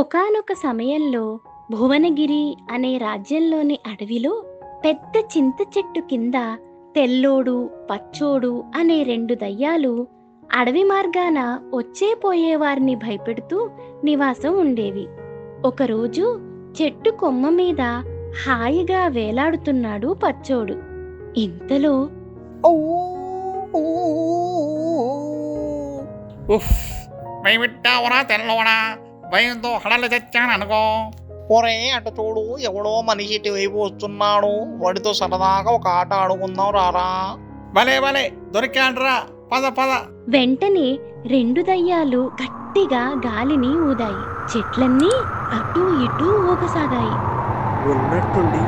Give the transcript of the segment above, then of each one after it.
ఒకానొక సమయంలో భువనగిరి అనే రాజ్యంలోని అడవిలో పెద్ద చింత చెట్టు కింద తెల్లోడు పచ్చోడు అనే రెండు దయ్యాలు అడవి మార్గాన వచ్చే పోయే వారిని భయపెడుతూ నివాసం ఉండేవి. ఒకరోజు చెట్టు కొమ్మ మీద హాయిగా వేలాడుతున్నాడు పచ్చోడు. ఇంతలో ఉఫ్ భయపెట్టావురా తెల్లవడా భయంతో హడలు తెచ్చాను అనుకో. ఒరే అటు చూడు ఎవడో మనిషి ఇటువైపు వస్తున్నాడు. వాడితో సరదాగా ఒక ఆట ఆడుకుందాం రారా. భలే భలే దొరికాడ్రా పద పద. వెంటనే రెండు దయ్యాలు గట్టిగా గాలిని ఊదాయి. చెట్లన్నీ అటూ ఇటూ ఊగసాగాయి. ఉన్నట్టుండి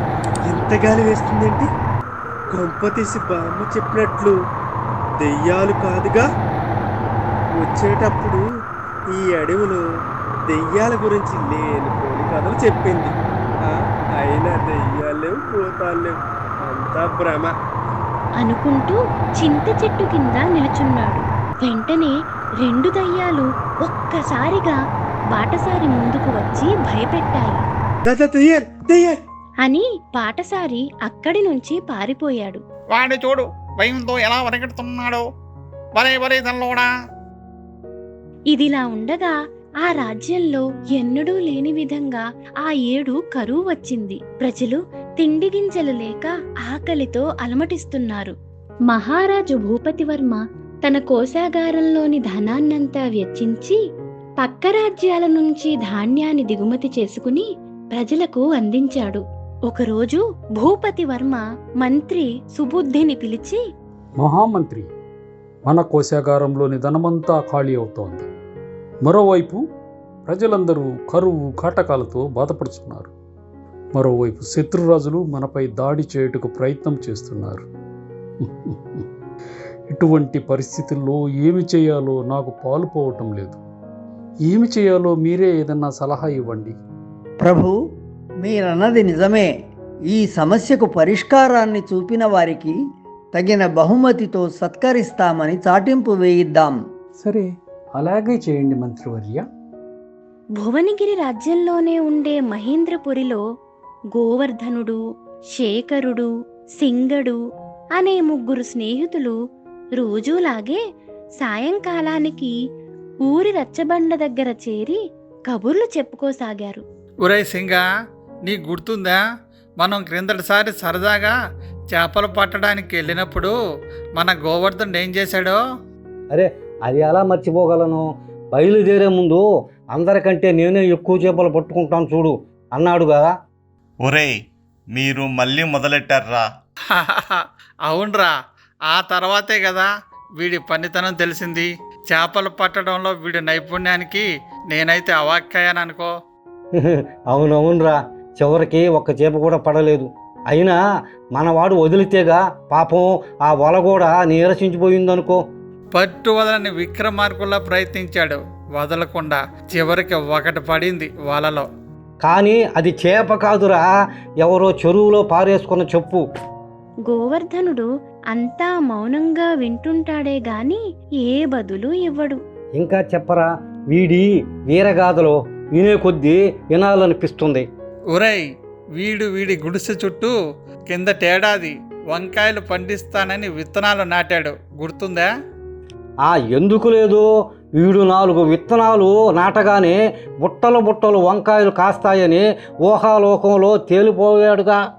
ఎంత గాలి వేస్తుందేంటి కొంప తీసి బామ్మ చెప్పినట్లు దెయ్యాలు కాదుగా? వచ్చేటప్పుడు ఈ అడవిలో దెయ్యాల గురించి లేనిపోని కథలు చెప్పింది. ఆ, అయినా దెయ్యాలు లేవు భూతాలు లేవు. అంతా భ్రమ. అనుకుంటూ చింత చెట్టు కింద నిలుచున్నాడు. వెంటనే రెండు దయ్యాలు ఒక్కసారిగా బాటసారి ముందుకు వచ్చి భయపెట్టాయి. అని బాటసారి అక్కడి నుంచి పారిపోయాడు. వాడి చూడు భయంతో ఎలా వరకెడుతున్నాడో భలే భలే తెల్లవడా ఇదిలా ఉండగా ఆ రాజ్యంలో ఎన్నడూ లేని విధంగా ఆ ఏడు కరువు వచ్చింది. ప్రజలు తిండి గింజలు లేక ఆకలితో అలమటిస్తున్నారు. మహారాజు భూపతివర్మ తన కోశాగారంలోని ధనాన్నంతా వెచ్చించి పక్క రాజ్యాల నుంచి ధాన్యాన్ని దిగుమతి చేసుకుని ప్రజలకు అందించాడు. ఒకరోజు భూపతివర్మ మంత్రి సుబుద్ధిని పిలిచి మహామంత్రి మన కోశాగారంలోని ధనమంతా ఖాళీ అవుతోంది. మరోవైపు ప్రజలందరూ కరువు కాటకాలతో బాధపడుతున్నారు. మరోవైపు శత్రురాజులు మనపై దాడి చేయుటకు ప్రయత్నం చేస్తున్నారు. ఇటువంటి పరిస్థితుల్లో ఏమి చేయాలో నాకు పాలుపోవటం లేదు. ఏమి చేయాలో మీరే ఏదన్నా సలహా ఇవ్వండి. ప్రభు మీరన్నది నిజమే. ఈ సమస్యకు పరిష్కారాన్ని చూపిన వారికి తగిన బహుమతితో సత్కరిస్తామని చాటింపు వేయిద్దాం. సరే. అలాగే చేయండి మంత్రివర్య. భువనగిరి రాజ్యంలోనే ఉండే మహేంద్రపురిలో గోవర్ధనుడు శేఖరుడు సింగడు అనే ముగ్గురు స్నేహితులు రోజూలాగే సాయంకాలానికి ఊరి రచ్చబండ దగ్గర చేరి కబుర్లు చెప్పుకోసాగారు. ఒరే సింగా నీకు గుర్తుందా? మనం క్రిందటిసారి సరదాగా చేపలు పట్టడానికి వెళ్ళినప్పుడు మన గోవర్ధన్ ఏం చేశాడో? అరే అది ఎలా మర్చిపోగలను? బయలుదేరే ముందు అందరికంటే నేనే ఎక్కువ చేపలు పట్టుకుంటాను చూడు అన్నాడు కదా. ఒరేయ్ మీరు మళ్ళీ మొదలెట్టారా? అవునరా. ఆ తర్వాతే కదా వీడి పనితనం తెలిసింది. చేపలు పట్టడంలో వీడి నైపుణ్యానికి నేనైతే అవాక్కయ్యాననుకో. అవునవునురా చివరికి ఒక్క చేప కూడా పడలేదు. అయినా మనవాడు వదిలితేగా పాపం ఆ వల కూడా నీరసించిపోయిందనుకో. పట్టు వదలని విక్రమార్కుల్లా ప్రయత్నించాడు. వదలకుండా చివరికి ఒకటి పడింది వలలో. కానీ అది చేప కాదురా. ఎవరో చెరువులో పారేసుకున్న చెప్పు. గోవర్ధనుడు అంతా మౌనంగా వింటుంటాడే గాని ఏ బదులు ఇవ్వడు. ఇంకా చెప్పరా వీడి వీరగాథలో వినే కొద్దీ వినాలనిపిస్తుంది. ఒరేయ్ వీడు వీడి గుడిసె చుట్టూ కిందటేడాది వంకాయలు పండిస్తానని విత్తనాలు నాటాడు. గుర్తుందా? ఆ ఎందుకు లేదు? వీడు నాలుగు విత్తనాలు నాటగానే బుట్టలు బుట్టలు వంకాయలు కాస్తాయని ఊహాలోకంలో తేలిపోయాడుగా.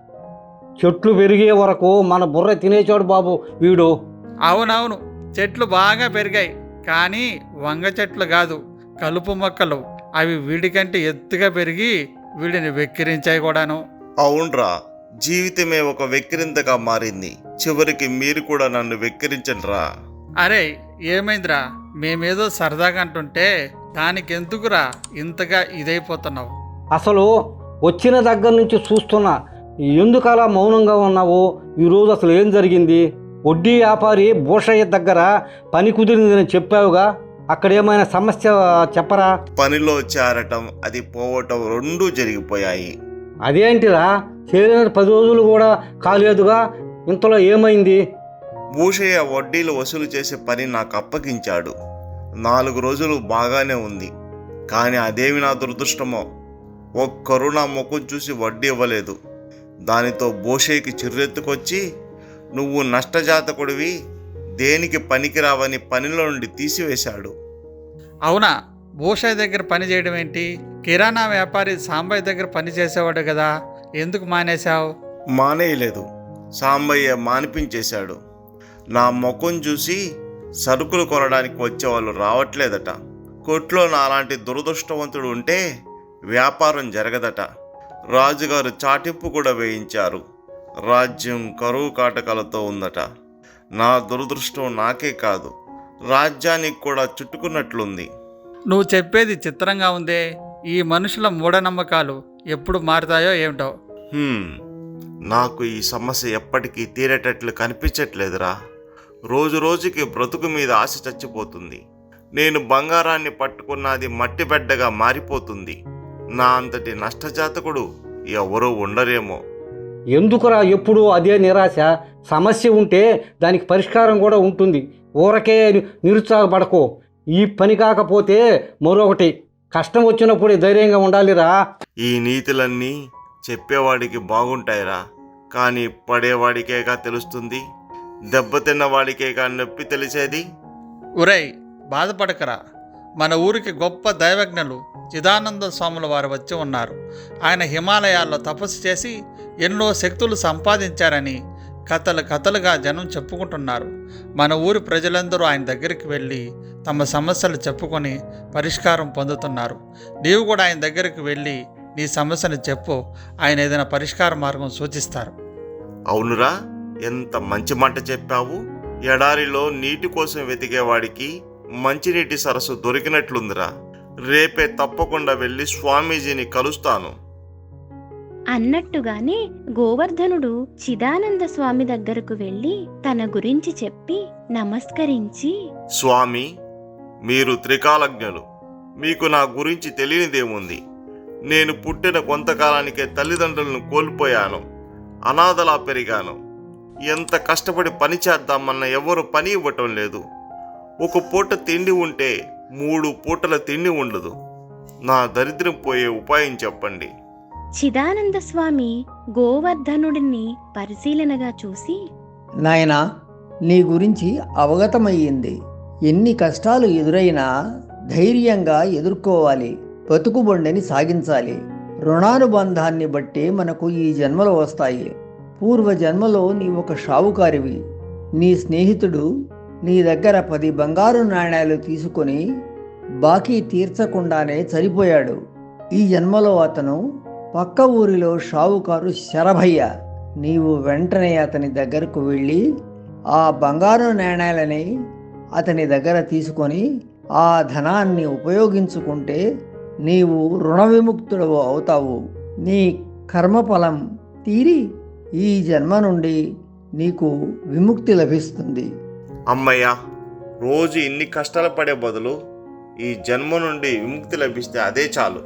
చెట్లు పెరిగే వరకు మన బుర్ర తినేచాడు బాబు వీడు. అవునవును చెట్లు బాగా పెరిగాయి కానీ వంగ చెట్లు కాదు కలుపు మొక్కలు. అవి వీడికంటే ఎత్తుగా పెరిగి వీడిని వెక్కిరించాయి కూడాను. అవునరా జీవితమే ఒక వెక్కిరింతగా మారింది. చివరికి మీరు కూడా నన్ను వెక్కిరించండిరా. అరే ఏమైందిరా? మేమేదో సరదాగా అంటుంటే దానికెందుకురా ఇంతగా ఇదైపోతున్నావు? అసలు వచ్చిన దగ్గర నుంచి చూస్తున్నా ఎందుకు అలా మౌనంగా ఉన్నావు? ఈరోజు అసలు ఏం జరిగింది? వడ్డీ వ్యాపారి భూషయ్య దగ్గర పని కుదిరిందని చెప్పావుగా? అక్కడ ఏమైనా సమస్య చెప్పరా? పనిలో చేరటం అది పోవటం రెండూ జరిగిపోయాయి. అదేంటిరా? చేరిన పది రోజులు కూడా కాలేదుగా? ఇంతలో ఏమైంది? భూషయ్య వడ్డీలు వసూలు చేసే పని నాకు అప్పగించాడు. నాలుగు రోజులు బాగానే ఉంది. కానీ అదేమి నా దురదృష్టమో? ఒక్కరు నా ముఖం చూసి వడ్డీ ఇవ్వలేదు. దానితో బోషేకి చిర్రెత్తుకొచ్చి నువ్వు నష్టజాతకుడివి. దేనికి పనికిరావని పనిలో నుండి తీసివేశాడు. అవునా? భూషయ్య దగ్గర పని చేయడం ఏంటి? కిరాణా వ్యాపారి సాంబయ్య దగ్గర పని చేసేవాడు కదా. ఎందుకు మానేశావు? మానేయలేదు. సాంబయ్య మానిపించేశాడు. నా ముఖం చూసి సరుకులు కొనడానికి వచ్చేవాళ్ళు రావట్లేదట. కొట్లో నాలాంటి దురదృష్టవంతుడు ఉంటే వ్యాపారం జరగదట. రాజుగారు చాటింపు కూడా వేయించారు. రాజ్యం కరువు కాటకాలతో ఉందట. నా దురదృష్టం నాకే కాదు. రాజ్యానికి కూడా చుట్టుకున్నట్లుంది. నువ్వు చెప్పేది చిత్రంగా ఉందే. ఈ మనుషుల మూఢనమ్మకాలు ఎప్పుడు మారుతాయో ఏమిటో? నాకు ఈ సమస్య ఎప్పటికీ తీరేటట్లు కనిపించట్లేదురా. రోజు రోజుకి బ్రతుకు మీద ఆశ చచ్చిపోతుంది. నేను బంగారాన్ని పట్టుకున్నది మట్టి బిడ్డగా మారిపోతుంది. నా అంతటి నష్టజాతకుడు ఎవరూ ఉండరేమో. ఎందుకురా ఎప్పుడూ అదే నిరాశ? సమస్య ఉంటే దానికి పరిష్కారం కూడా ఉంటుంది. ఊరకే నిరుత్సాహపడకు. ఈ పని కాకపోతే మరొకటి. కష్టం వచ్చినప్పుడు ధైర్యంగా ఉండాలిరా. ఈ నీతులన్నీ చెప్పేవాడికి బాగుంటాయిరా. కానీ పడేవాడికేగా తెలుస్తుంది? దెబ్బతిన్న వాడికేగా నొప్పి తెలిసేది? ఒరేయ్ బాధపడకరా. మన ఊరికి గొప్ప దైవజ్ఞులు చిదానంద స్వాముల వారు వచ్చి ఉన్నారు. ఆయన హిమాలయాల్లో తపస్సు చేసి ఎన్నో శక్తులు సంపాదించారని కథలు కథలుగా జనం చెప్పుకుంటున్నారు. మన ఊరి ప్రజలందరూ ఆయన దగ్గరికి వెళ్ళి తమ సమస్యలు చెప్పుకొని పరిష్కారం పొందుతున్నారు. నీవు కూడా ఆయన దగ్గరికి వెళ్ళి నీ సమస్యను చెప్పు. ఆయన ఏదైనా పరిష్కార మార్గం సూచిస్తారు. అవునురా. ఎంత మంచి మాట చెప్పావు? ఎడారిలో నీటి కోసం వెతికేవాడికి మంచినీటి సరస్సు దొరికినట్లుందిరా. రేపే తప్పకుండా వెళ్ళి స్వామీజీని కలుస్తాను. అన్నట్టుగానే గోవర్ధనుడు చిదానంద స్వామి దగ్గరకు వెళ్ళి తన గురించి చెప్పి నమస్కరించి స్వామి మీరు త్రికాలజ్ఞులు. మీకు నా గురించి తెలియనిదేముంది? నేను పుట్టిన కొంతకాలానికే తల్లిదండ్రులను కోల్పోయాను. అనాథలా పెరిగాను. ఎంత కష్టపడి పని చేద్దామన్న ఎవరు పని ఇవ్వటం లేదు. ఒక పూట తిండి ఉంటే మూడు పూటల తిండి ఉండదు. నా దరిద్రం పోయే ఉపాయం చెప్పండి. చిదానంద స్వామి గోవర్ధనుడిని పరిశీలనగా చూసి నాయనా నీ గురించి అవగతమయ్యింది. ఎన్ని కష్టాలు ఎదురైనా ధైర్యంగా ఎదుర్కోవాలి బతుకుబొండని సాగించాలి. రుణానుబంధాన్ని బట్టి మనకు ఈ జన్మలు వస్తాయి. పూర్వ జన్మలో నీ ఒక షావుకారివి. నీ స్నేహితుడు నీ దగ్గర పది బంగారు నాణ్యాలు తీసుకొని బాకీ తీర్చకుండానే చనిపోయాడు. ఈ జన్మలో అతను పక్క ఊరిలో షావుకారు శరభయ్య. నీవు వెంటనే అతని దగ్గరకు వెళ్ళి ఆ బంగారు నాణ్యాలని అతని దగ్గర తీసుకొని ఆ ధనాన్ని ఉపయోగించుకుంటే నీవు రుణ విముక్తుడవు అవుతావు. నీ కర్మఫలం తీరి ఈ జన్మ నుండి నీకు విముక్తి లభిస్తుంది. అమ్మయ్య రోజు ఇన్ని కష్టాలు పడే బదులు ఈ జన్మ నుండి విముక్తి లభిస్తే అదే చాలు.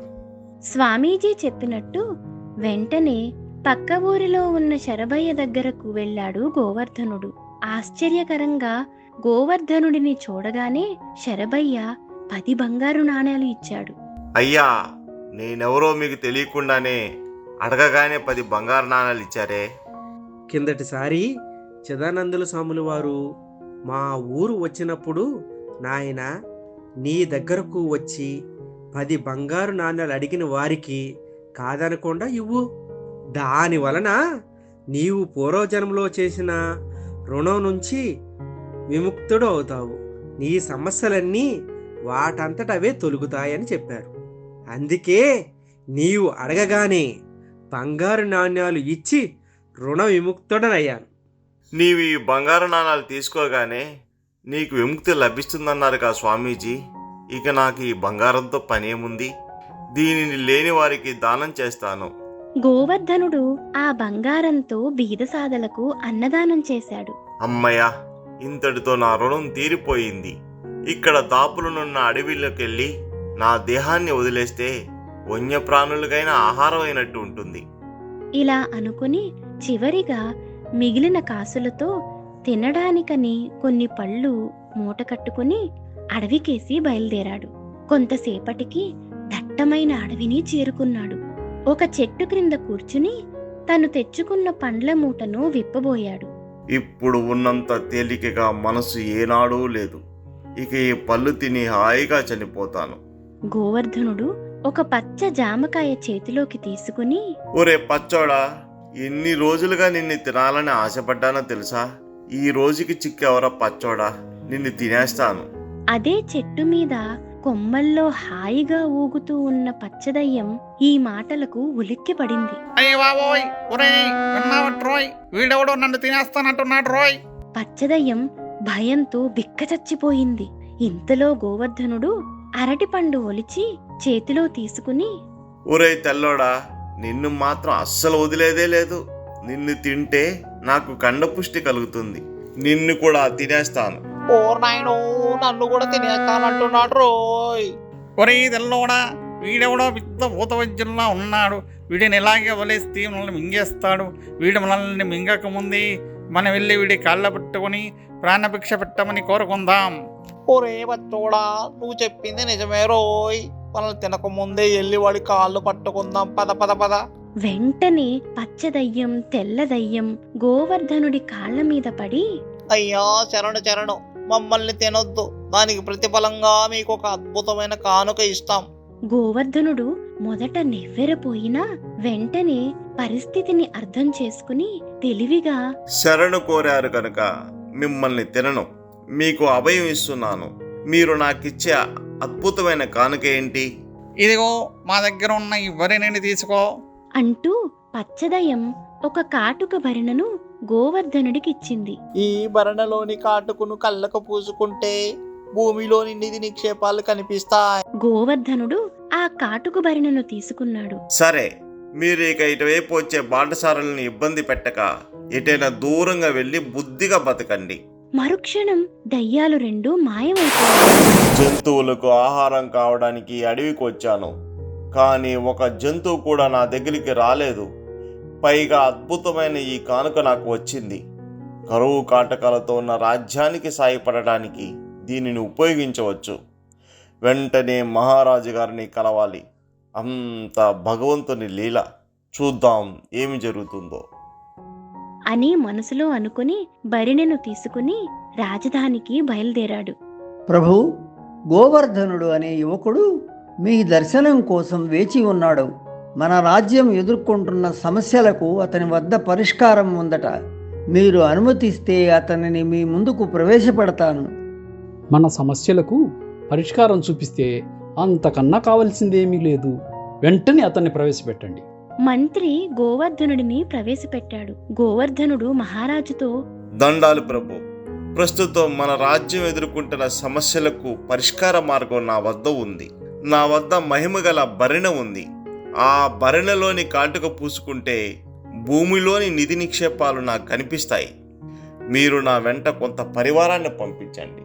స్వామీజీ చెప్పినట్టు వెంటనే పక్క ఊరిలో ఉన్న శరభయ్య దగ్గరకు వెళ్ళాడు గోవర్ధనుడు. ఆశ్చర్యకరంగా గోవర్ధనుడిని చూడగానే శరభయ్య పది బంగారు నాణేలు ఇచ్చాడు. అయ్యా నేనెవరో మీకు తెలియకుండానే అడగగానే పది బంగారు నాణాలు ఇచ్చారే? కిందటిసారి చిదానందుల స్వాములు వారు మా ఊరు వచ్చినప్పుడు నాయన నీ దగ్గరకు వచ్చి పది బంగారు నాణ్యాలు అడిగిన వారికి కాదనకుండా ఇవ్వు. దాని వలన నీవు పూర్వజన్మలో చేసిన రుణం నుంచి విముక్తుడు అవుతావు. నీ సమస్యలన్నీ వాటంతట అవే తొలుగుతాయని చెప్పారు. అందుకే నీవు అడగగానే బంగారు నాణ్యాలు ఇచ్చి రుణ విముక్తుడనయ్యాను. నీవు ఈ బంగారు నాణాలు తీసుకోగానే నీకు విముక్తి లభిస్తుందన్నారు కదా స్వామీజీ. ఇక నాకు ఈ బంగారంతో పనేముంది? దీనిని లేని వారికి దానం చేస్తాను. గోవర్ధనుడు ఆ బంగారంతో బీదసాదలకు అన్నదానం చేశాడు. అమ్మయ్య ఇంతటితో నా రుణం తీరిపోయింది. ఇక్కడ దాపులనున్న అడవిలోకెళ్ళి నా దేహాన్ని వదిలేస్తే వన్యప్రాణులకైనా ఆహారం అయినట్టు ఉంటుంది. ఇలా అనుకుని చివరిగా మిగిలిన కాసులతో తినడానికని కొన్ని పళ్ళు మూట కట్టుకుని అడవికేసి బయలుదేరాడు. కొంతసేపటికి దట్టమైన అడవిని చేరుకున్నాడు. ఒక చెట్టు క్రింద కూర్చుని తను తెచ్చుకున్న పండ్ల మూటను విప్పబోయాడు. ఇప్పుడు ఉన్నంత తేలికగా మనసు ఏనాడూ లేదు. ఇక ఈ పళ్ళు తిని హాయిగా చనిపోతాను. గోవర్ధనుడు ఒక పచ్చ జామకాయ చేతిలోకి తీసుకుని ఒరే పచ్చోడా ఎన్ని రోజులుగా నిన్ను తినాలని ఆశపడ్డానో తెలుసా? ఈ రోజుకి చిక్కెవరా పచ్చోడా నిన్ను తినేస్తాను. అదే చెట్టు మీద కొమ్మల్లో హాయిగా ఊగుతూ ఉన్న పచ్చదయ్యం ఈ మాటలకు ఉలిక్కిపడింది. వీడెవడో నన్ను తినేస్తానంటున్నాడు రోయ్. పచ్చదయ్యం భయంతో బిక్కచచ్చిపోయింది. ఇంతలో గోవర్ధనుడు అరటిపండు ఒలిచి చేతిలో తీసుకుని ఒరే తెల్లోడా నిన్ను మాత్రం అస్సలు వదిలేదే లేదు. నిన్ను తింటే నాకు కండపుష్టి కలుగుతుంది. నిన్ను కూడా తినేస్తాను. ఓ నాయనో నన్ను కూడా తినేస్తానంటున్నాడు రోయ్. ఒరేయ్ తెల్లోడా వీడెవడో పెద్ద భూత వైద్యుల్లా ఉన్నాడు. వీడిని ఇలాగే వదిలేస్తే మనల్ని మింగేస్తాడు. వీడు మనల్ని మింగక ముందే మనం వెళ్ళి వీడి కాళ్ళ పట్టుకొని ప్రాణభిక్ష పెట్టమని కోరుకుందాం. ఒరే బచ్చోడా నువ్వు చెప్పింది నిజమే రోయ్. మనల్ని తినకముందే వెళ్ళి వాడి కాళ్ళు పట్టుకుందాం. పద పద పద. వెంటనే పచ్చదయ్యం తెల్లదయ్యం గోవర్ధనుడి కాళ్ళ మీద పడి అయ్యా శరణు శరణు. మమ్మల్ని తినొద్దు. దానికి ప్రతిఫలంగా మీకు ఒక అద్భుతమైన కానుక ఇస్తాం. గోవర్ధనుడు మొదట నెవ్వెరపోయినా వెంటనే పరిస్థితిని అర్థం చేసుకుని తెలివిగా శరణు కోరారు కనుక మిమ్మల్ని తినను. మీకు అభయం ఇస్తున్నాను. మీరు నాకిచ్చే అద్భుతమైన కానుక ఏంటి? ఇదిగో మా దగ్గర ఉన్న ఈ వరిని తీసుకో. అంటూ పచ్చదయ్యం ఒక కాటుక భరణను గోవర్ధనుడికిచ్చింది. ఈ భరణలోని కాటుకును కళ్ళకు పూసుకుంటే భూమిలోని నిధి నిక్షేపాలు కనిపిస్తాయి. గోవర్ధనుడు ఆ కాటుక భరణను తీసుకున్నాడు. సరే మీరు ఇక ఇటువైపు వచ్చే బాటసారులను ఇబ్బంది పెట్టక ఎటైనా దూరంగా వెళ్ళి బుద్ధిగా బతకండి. మరుక్షణం దయ్యాలు రెండు మాయమైపోయాయి. జంతువులకు ఆహారం కావడానికి అడవికి వచ్చాను. కానీ ఒక జంతువు కూడా నా దగ్గరికి రాలేదు. పైగా అద్భుతమైన ఈ కానుక నాకు వచ్చింది. కరువు కాటకాలతో ఉన్న రాజ్యానికి సాయపడడానికి దీనిని ఉపయోగించవచ్చు. వెంటనే మహారాజు గారిని కలవాలి. అంత భగవంతుని లీల. చూద్దాం ఏమి జరుగుతుందో. అని మనసులో అనుకుని భరిణెను తీసుకుని రాజధానికి బయలుదేరాడు. ప్రభు గోవర్ధనుడు అనే యువకుడు మీ దర్శనం కోసం వేచి ఉన్నాడు. మన రాజ్యం ఎదుర్కొంటున్న సమస్యలకు అతని వద్ద పరిష్కారం ఉందట. మీరు అనుమతిస్తే అతనిని మీ ముందుకు ప్రవేశపెడతాను. మన సమస్యలకు పరిష్కారం చూపిస్తే అంతకన్నా కావలసిందేమీ లేదు. వెంటనే అతన్ని ప్రవేశపెట్టండి. మంత్రి గోవర్ధనుడిని ప్రవేశపెట్టాడు. గోవర్ధనుడు మహారాజుతో దండాలు ప్రభు ప్రస్తుతం మన రాజ్యం ఎదుర్కొంటున్న సమస్యలకు పరిష్కార మార్గం నా వద్ద ఉంది. నా వద్ద మహిమ గల భరిణ ఉంది. ఆ భరిణలోని కాటుక పూసుకుంటే భూమిలోని నిధి నిక్షేపాలు నాకు కనిపిస్తాయి. మీరు నా వెంట కొంత పరివారాన్ని పంపించండి.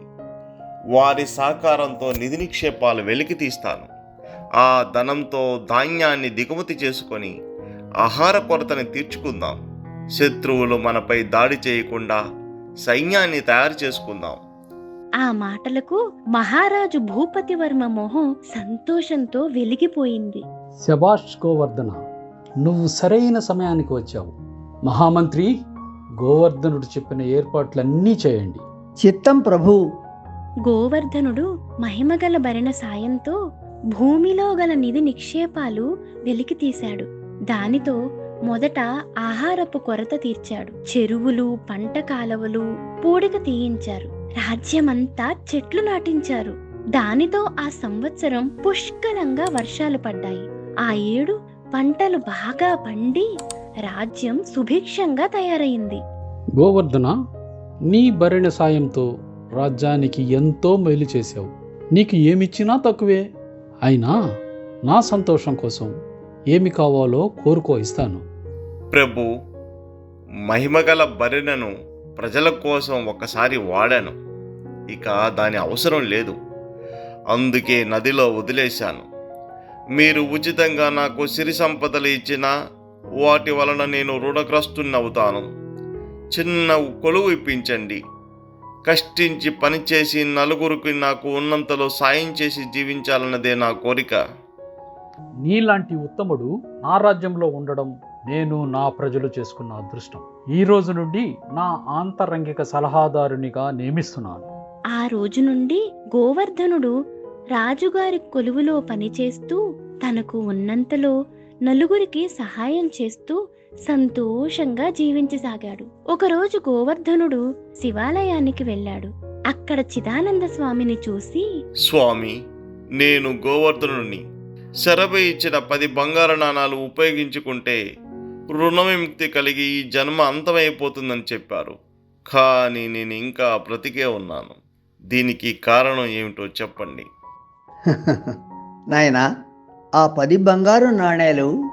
వారి సహకారంతో నిధి నిక్షేపాలు వెలికి తీస్తాను ఆ ధనంతో ధాన్యాన్ని దిగుమతి చేసుకొని ఆహార కొరతని తీర్చుకుందాం. శత్రువులు మనపై దాడి చేయకుండా సైన్యాన్ని తయారు చేసుకుందాం. ఆ మాటలకు మహారాజు భూపతివర్మ మొహం సంతోషంతో వెలిగిపోయింది. శబాష్ గోవర్ధన నువ్వు సరైన సమయానికి వచ్చావు. మహామంత్రి గోవర్ధనుడు చెప్పిన ఏర్పాట్లన్నీ చేయండి. చిత్తం ప్రభు గోవర్ధనుడు మహిమగల భరణ సాయంతో భూమిలో గల నిధి నిక్షేపాలు వెలికి తీశాడు. దానితో మొదట ఆహారపు కొరత తీర్చాడు. చెరువులు పంట కాలవలు పూడిక తీయించారు. రాజ్యమంతా చెట్లు నాటించారు. దానితో ఆ సంవత్సరం పుష్కలంగా వర్షాలు పడ్డాయి. ఆ ఏడు పంటలు బాగా పండి రాజ్యం సుభిక్షంగా తయారైంది. గోవర్ధన నీ భరణ సాయంతో రాజ్యానికి ఎంతో మేలు చేశావు. నీకు ఏమిచ్చినా తక్కువే. అయినా నా సంతోషం కోసం ఏమి కావాలో కోరుకో ఇస్తాను. ప్రభు మహిమగల బరినను ప్రజల కోసం ఒకసారి వాడాను. ఇక దాని అవసరం లేదు. అందుకే నదిలో వదిలేశాను. మీరు ఉచితంగా నాకు సిరి సంపదలు ఇచ్చినా వాటి వలన నేను రుణగ్రస్తున్నవుతాను చిన్న కొలువు ఇప్పించండి. కష్టించి పనిచేసి నలుగురికి నాకు ఉన్నంతలో సాయం చేసి జీవించాలన్నదే నా కోరిక. నీలాంటి ఉత్తముడు నా రాజ్యంలో ఉండడం నేను నా ప్రజలు చేసుకున్న అదృష్టం. ఈ రోజు నుండి నా ఆంతరంగిక సలహాదారునిగా నియమిస్తున్నాను. ఆ రోజు నుండి గోవర్ధనుడు రాజుగారి కొలువులో పనిచేస్తూ తనకు ఉన్నంతలో నలుగురికి సహాయం చేస్తూ సంతోషంగా జీవించసాగాడు. ఒకరోజు గోవర్ధనుడు శివాలయానికి వెళ్ళాడు. అక్కడ చిదానంద స్వామిని చూసి స్వామి నేను గోవర్ధనుని శరభై ఇచ్చిన పది బంగారు నాణాలు ఉపయోగించుకుంటే రుణ విముక్తి కలిగి ఈ జన్మ అంతమైపోతుందని చెప్పారు. కానీ నేను ఇంకా బ్రతికే ఉన్నాను. దీనికి కారణం ఏమిటో చెప్పండి. నాయనా ఆ పది బంగారు నాణేలు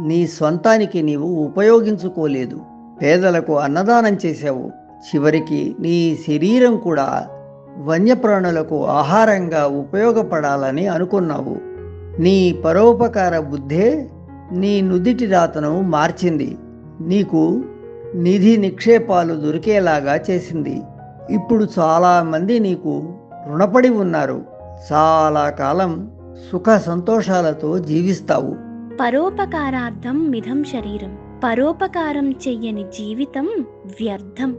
నీ స్వంతానికి నీవు ఉపయోగించుకోలేదు. పేదలకు అన్నదానం చేసావు చివరికి నీ శరీరం కూడా వన్యప్రాణులకు ఆహారంగా ఉపయోగపడాలని అనుకున్నావు. నీ పరోపకార బుద్ధే నీ నుదిటి రాతను మార్చింది. నీకు నిధి నిక్షేపాలు దొరికేలాగా చేసింది. ఇప్పుడు చాలామంది నీకు రుణపడి ఉన్నారు. చాలా కాలం సుఖ సంతోషాలతో జీవిస్తావు. పరోపకారార్థం మిథం శరీరం. పరోపకారం చెయ్యని జీవితం వ్యర్థం.